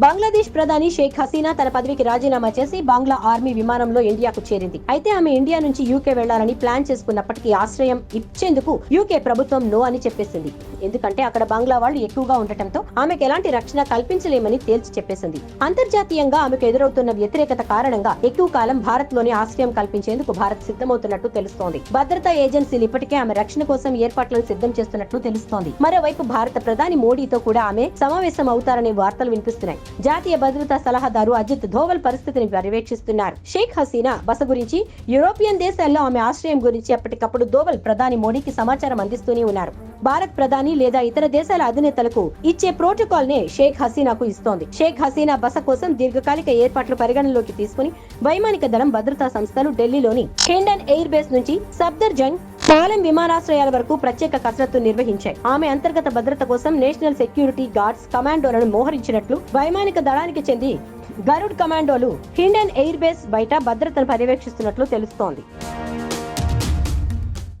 బంగ్లాదేశ్ ప్రధాని షేక్ హసీనా తన పదవికి రాజీనామా చేసి బంగ్లా ఆర్మీ విమానంలో ఇండియాకు చేరింది. అయితే ఆమె ఇండియా నుంచి యూకే వెళ్ళాలని ప్లాన్ చేసుకున్నప్పటికీ ఆశ్రయం ఇచ్చేందుకు యూకే ప్రభుత్వం నో అని చెప్పేసింది. ఎందుకంటే అక్కడ బంగ్లా వాళ్ళు ఎక్కువగా ఉండటంతో ఆమెకు ఎలాంటి రక్షణ కల్పించలేమని తేల్చి చెప్పేసింది. అంతర్జాతీయంగా ఆమెకు ఎదురవుతున్న వ్యతిరేకత కారణంగా ఎక్కువ కాలం భారత్లోనే ఆశ్రయం కల్పించేందుకు భారత్ సిద్ధమవుతున్నట్టు తెలుస్తోంది. భద్రతా ఏజెన్సీలు ఇప్పటికే ఆమె రక్షణ కోసం ఏర్పాట్లను సిద్ధం చేస్తున్నట్లు తెలుస్తోంది. మరోవైపు భారత ప్రధాని మోడీతో కూడా ఆమె సమావేశం అవుతారనే వార్తలు వినిపిస్తున్నాయి. జాతీయ భద్రతా సలహాదారు అజిత్ ధోవల్ పరిస్థితిని పర్యవేక్షిస్తున్నారు. షేక్ హసీనా బస గురించి యూరోపియన్ దేశాల్లో ఆమె ఆశ్రయం గురించి ఎప్పటికప్పుడు దోవల్ ప్రధాని మోడీకి సమాచారం అందిస్తూనే ఉన్నారు. భారత్ ప్రధాని లేదా ఇతర దేశాల అధినేతలకు ఇచ్చే ప్రోటోకాల్ నే షేక్ హసీనాకు ఇస్తోంది. షేక్ హసీనా బస కోసం దీర్ఘకాలిక ఏర్పాట్లు పరిగణనలోకి తీసుకుని వైమానిక దళం భద్రతా సంస్థలు ఢిల్లీలోని హిండన్ ఎయిర్ బేస్ నుంచి సబ్దర్ జంగ్ పాలెం విమానాశ్రయాల వరకు ప్రత్యేక కసరత్తు నిర్వహించాయి. ఆమె అంతర్గత భద్రత కోసం నేషనల్ సెక్యూరిటీ గార్డ్స్ కమాండోలను మోహరించినట్లు వైమానిక దళానికి చెంది గరుడ్ కమాండోలు హిండన్ ఎయిర్ బేస్ బయట భద్రతను పర్యవేక్షిస్తున్నట్లు తెలుస్తోంది.